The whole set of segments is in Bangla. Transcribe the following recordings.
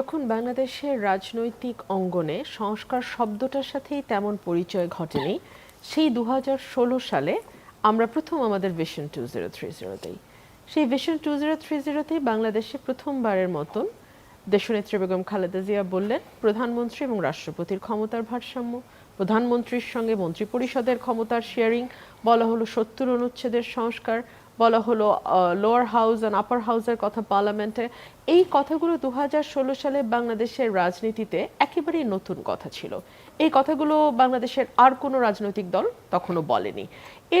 যখন বাংলাদেশের রাজনৈতিক অঙ্গনে সংস্কার শব্দটার সাথেই তেমন পরিচয় ঘটেনি, সেই দু সালে আমরা প্রথম আমাদের ভিশন টু জিরো থ্রি জিরোতেই সেই ভিশন টু জিরো থ্রি জিরোতেই বাংলাদেশে প্রথমবারের মতন দেশনেত্রী বেগম খালেদা জিয়া বললেন, প্রধানমন্ত্রী এবং রাষ্ট্রপতির ক্ষমতার ভারসাম্য, প্রধানমন্ত্রীর সঙ্গে মন্ত্রিপরিষদের ক্ষমতার শেয়ারিং বলা হলো সত্তর অনুচ্ছেদের সংস্কার বলা হলো লোয়ার হাউস অ্যান্ড আপার হাউসের কথা পার্লামেন্টে এই কথাগুলো দু ষোলো সালে বাংলাদেশের রাজনীতিতে একেবারেই নতুন কথা ছিল। এই কথাগুলো বাংলাদেশের আর কোনো রাজনৈতিক দল তখনও বলেনি।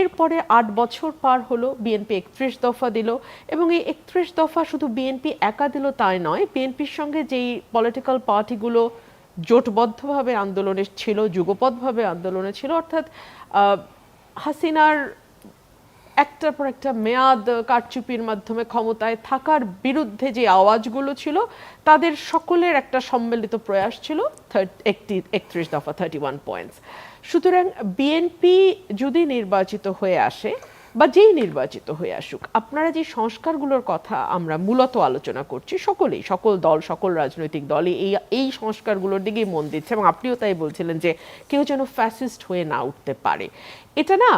এরপরে আট বছর পার হলো বিএনপি একত্রিশ দফা দিল এবং এই একত্রিশ দফা শুধু বিএনপি একা দিল তাই নয় বিএনপির সঙ্গে যেই পলিটিক্যাল পার্টিগুলো জোটবদ্ধভাবে আন্দোলনে ছিল যুগপথভাবে আন্দোলনে ছিল, অর্থাৎ হাসিনার একটার পর একটা মেয়াদ কারচুপির মাধ্যমে ক্ষমতায় থাকার বিরুদ্ধে যে আওয়াজগুলো ছিল, তাদের সকলের একটা সম্মিলিত প্রয়াস ছিল একটি, একত্রিশ দফা থার্টি ওয়ান পয়েন্টস সুতরাং বিএনপি যদি নির্বাচিত হয়ে আসে বা যেই নির্বাচিত হয়ে আসুক, আপনারা যে সংস্কারগুলোর কথা আমরা মূলত আলোচনা করছি, সকলেই, সকল দল, সকল রাজনৈতিক দলই এই এই সংস্কারগুলোর দিকেই মন দিচ্ছে এবং আপনিও তাই বলছিলেন যে কেউ যেন ফ্যাসিস্ট হয়ে না উঠতে পারে। এটা না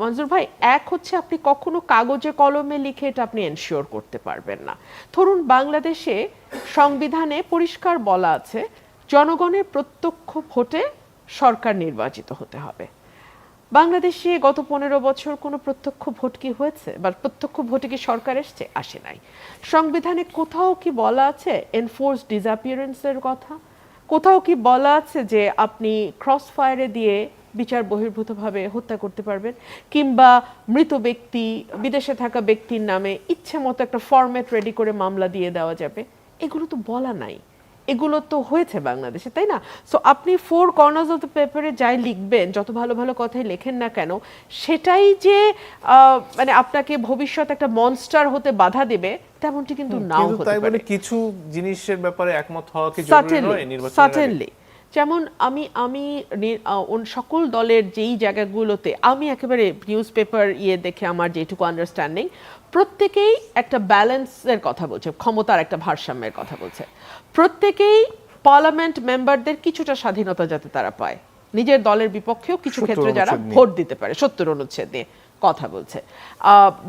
মঞ্জুর ভাই, এক হচ্ছে আপনি কখনো কাগজে কলমে লিখে এটা আপনি এনশিওর করতে পারবেন না। ধরুন বাংলাদেশে সংবিধানে পরিষ্কার বলা আছে, জনগণের প্রত্যক্ষ ভোটে সরকার নির্বাচিত হতে হবে। বাংলাদেশে গত পনেরো বছর কোনো প্রত্যক্ষ ভোট কি হয়েছে? বা প্রত্যক্ষ ভোটে কি সরকার এসছে? আসে নাই। সংবিধানে কোথাও কি বলা আছে এনফোর্স ডিসঅ্যাপিয়ারেন্সের কথা? কোথাও কি বলা আছে যে আপনি ক্রস ফায়ারে দিয়ে বিচার বহির্ভূতভাবে হত্যা করতে পারবেন? কিংবা মৃত ব্যক্তি, বিদেশে থাকা ব্যক্তির নামে ইচ্ছে মতো একটা ফরম্যাট রেডি করে মামলা দিয়ে দেওয়া যাবে? এগুলো তো বলা নাই। এগুলো তো হয়েছে বাংলাদেশে তাই না? সো আপনি ফোর কর্নার্স অফ দ্য পেপারে যাই লিখবেন যত ভালো ভালো কথাই লেখেন না কেন সেটাই যে মানে আপনাকে ভবিষ্যৎ একটা মনস্টার হতে বাধা দেবে তেমনটি কিন্তু নাও হতে পারে বলে কিছু জিনিসের ব্যাপারে একমত হওয়া কি জরুরি নয় নির্বাচনের সার্টেনলি যেমন আমি আমি সকল দলের যেই জায়গাগুলোতে আমি একেবারে নিউজ পেপার ইয়ে দেখে আমার যেটুকু আন্ডারস্ট্যান্ডিং প্রত্যেকেই একটা ব্যালেন্সের কথা বলছে ক্ষমতার একটা ভারসাম্যের কথা বলছে। প্রত্যেকেই পার্লামেন্ট মেম্বারদের কিছুটা স্বাধীনতা যাতে তারা পায়। নিজের দলের বিপক্ষেও কিছু ক্ষেত্রে যারা ভোট দিতে পারে সত্তর অনুচ্ছেদ নিয়ে। কথা বলছে।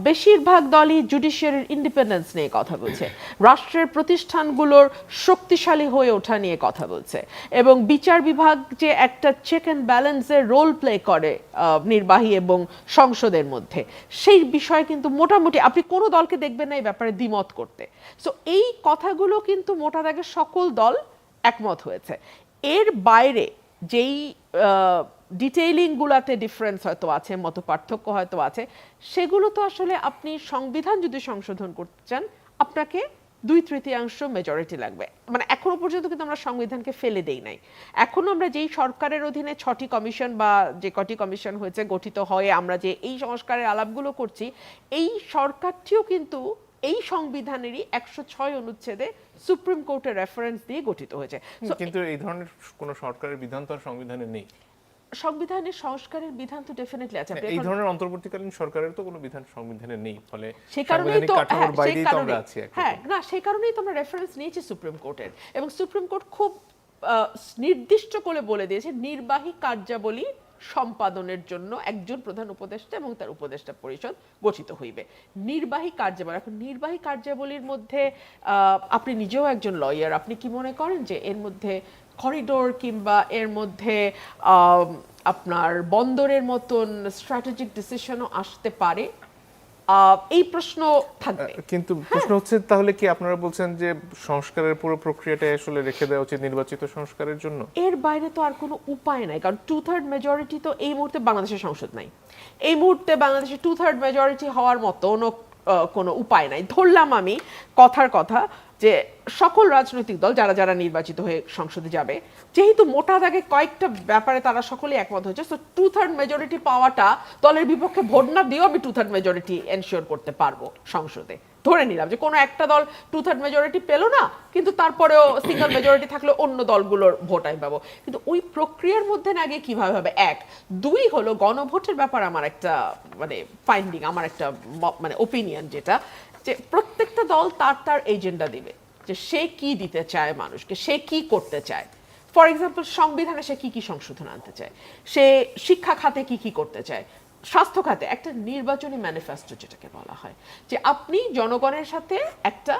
বেশিরভাগ দলই জুডিশিয়ারির ইন্ডিপেন্ডেন্স নিয়ে কথা বলছে। রাষ্ট্রের প্রতিষ্ঠানগুলোর শক্তিশালী হয়ে ওঠা নিয়ে কথা বলছে। এবং বিচার বিভাগ যে একটা চেক অ্যান্ড ব্যালেন্সের রোল প্লে করে নির্বাহী এবং সংসদের মধ্যে, সেই বিষয়ে কিন্তু মোটামুটি, আপনি কোনো দলকে দেখবেন না এই ব্যাপারে দ্বিমত করতে। সো এই কথাগুলো কিন্তু মোটা দাগে সকল দল একমত হয়েছে। এর বাইরে যেই ডিটেইলিং গুলাতে ডিফারেন্স হয়তো আছে মত পার্থক্য হয়তো আছে। সেগুলো তো আসলে আপনি সংবিধান যদি সংশোধন করতে চান আপনাকে দুই তৃতীয়াংশ মেজরিটি লাগবে। মানে এখনও পর্যন্ত কিন্তু আমরা সংবিধানকে ফেলে দেই নাই। এখনও আমরা যেই সরকারের অধীনে ছটি কমিশন বা যে কটি কমিশন হয়েছে গঠিত হয়ে আমরা যে এই সংস্কারের আলাপগুলো করছি এই সরকারটিও কিন্তু এই সংবিধানেরই একশো ছয় অনুচ্ছেদে সুপ্রিম কোর্টের রেফারেন্স দিয়ে গঠিত হয়েছে। কিন্তু এই ধরনের কোন সরকারের বিধান তো আর সংবিধানে নেই। সংবিধানের সংস্কারের বিধান তো ডেফিনেটলি আছে। এই ধরনের অন্তর্বর্তীকালীন সরকারের তো কোনো বিধান সংবিধানে নেই ফলে সেই কারণেই তো হ্যাঁ, সেই কারণে তো আমরা আছি হ্যাঁ না সেই কারণেই তো আমরা রেফারেন্স নিয়েছি সুপ্রিম কোর্টের এবং সুপ্রিম কোর্ট খুব আহ, নির্দিষ্ট করে বলে দিয়েছে নির্বাহী কার্যাবলী সম্পাদনের জন্য একজন প্রধান উপদেষ্টা এবং তার উপদেষ্টা পরিষদ গঠিত হইবে। নির্বাহী কার্যাবলী, এখন নির্বাহী কার্যাবলীর মধ্যে আপনি নিজেও একজন লয়ার আপনি কি মনে করেন যে এর মধ্যে করিডোর কিংবা এর মধ্যে আপনার বন্দরের মতন স্ট্র্যাটেজিক ডিসিশনও আসতে পারে? এই প্রশ্ন থাকবে। কিন্তু প্রশ্ন হচ্ছে তাহলে কি আপনারা বলছেন যে সংস্কারের পুরো প্রক্রিয়াটা আসলে রেখে দেওয়া উচিত নির্বাচিত সংস্কারের জন্য? এর বাইরে তো আর কোনো উপায় নাই কারণ টু থার্ড মেজরিটি তো এই মুহূর্তে বাংলাদেশের সংসদ নাই। এই মুহূর্তে বাংলাদেশে টু থার্ড মেজরিটি হওয়ার মতো কোনো উপায় নাই। ধরলাম আমি কথার কথা যে সকল রাজনৈতিক দল যারা যারা নির্বাচিত হয়ে সংসদে যাবে, যেহেতু মোটা দাগে কয়েকটা ব্যাপারে তারা সকলে একমত হয়েছে তো টু থার্ড মেজরিটি পাওয়াটা দলের বিপক্ষে ভোট না দিয়েও আমি টু থার্ড মেজরিটি এনশিওর করতে পারব সংসদে। ধরে নিলাম যে কোনো একটা দল টু থার্ড মেজরিটি পেল না, কিন্তু তারপরেও সিঙ্গেল মেজরিটি থাকলে অন্য দলগুলোর ভোট আমি পাবো। কিন্তু ওই প্রক্রিয়ার মধ্যে না গিয়ে কীভাবে হবে? এক, দুই হলো গণভোটের ব্যাপার আমার একটা মানে ফাইন্ডিং আমার একটা মানে ওপিনিয়ন যেটা যে প্রত্যেকটা দল তার তার এজেন্ডা দিবে, যে সে কি দিতে চায় মানুষকে, সে কি করতে চায়। ফর এক্সাম্পল সংবিধানে সে কি কি সংশোধন আনতে চায়, সে শিক্ষা খাতে কি কি করতে চায়, স্বাস্থ্য খাতে, একটা নির্বাচনী ম্যানিফেস্টো যেটাকে বলা হয়, যে আপনি জনগণের সাথে একটা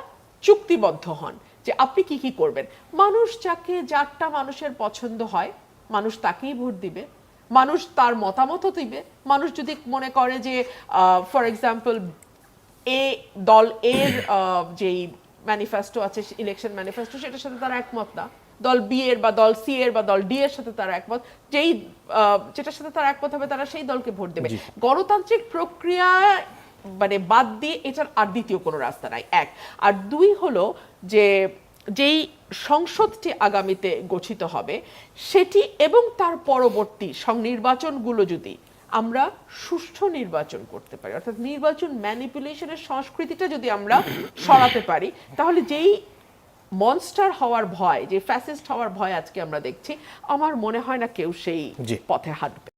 চুক্তিবদ্ধ হন, যে আপনি কি কি করবেন। মানুষ যাকে, যারটা মানুষের পছন্দ হয়, মানুষ তাকেই ভোট দিবে, মানুষ তার মতামতও দিবে, মানুষ যদি মনে করে যে ফর এক্সাম্পল এ দল এর যেই ম্যানিফেস্টো আছে ইলেকশন ম্যানিফেস্টো সেটার সাথে তারা একমত না। দল বি এর বা দল সি এর বা দল ডি এর সাথে তারা একমত। যেই যেটার সাথে তারা একমত হবে তারা সেই দলকে ভোট দেবে। গণতান্ত্রিক প্রক্রিয়া মানে বাদ দিয়ে এটার আর দ্বিতীয় কোনো রাস্তা নাই। এক। আর দুই হলো যে যেই সংসদটি আগামীতে গঠিত হবে সেটি এবং তার পরবর্তী সংনির্বাচনগুলো যদি আমরা সুষ্ঠু নির্বাচন করতে পারি অর্থাৎ নির্বাচন ম্যানিপুলেশনের সংস্কৃতিটা যদি আমরা সরাতে পারি তাহলে যেই মনস্টার হওয়ার ভয় যে ফ্যাসিস্ট হওয়ার ভয় আজকে আমরা দেখছি আমার মনে হয় না কেউ সেই। পথে হাঁটবে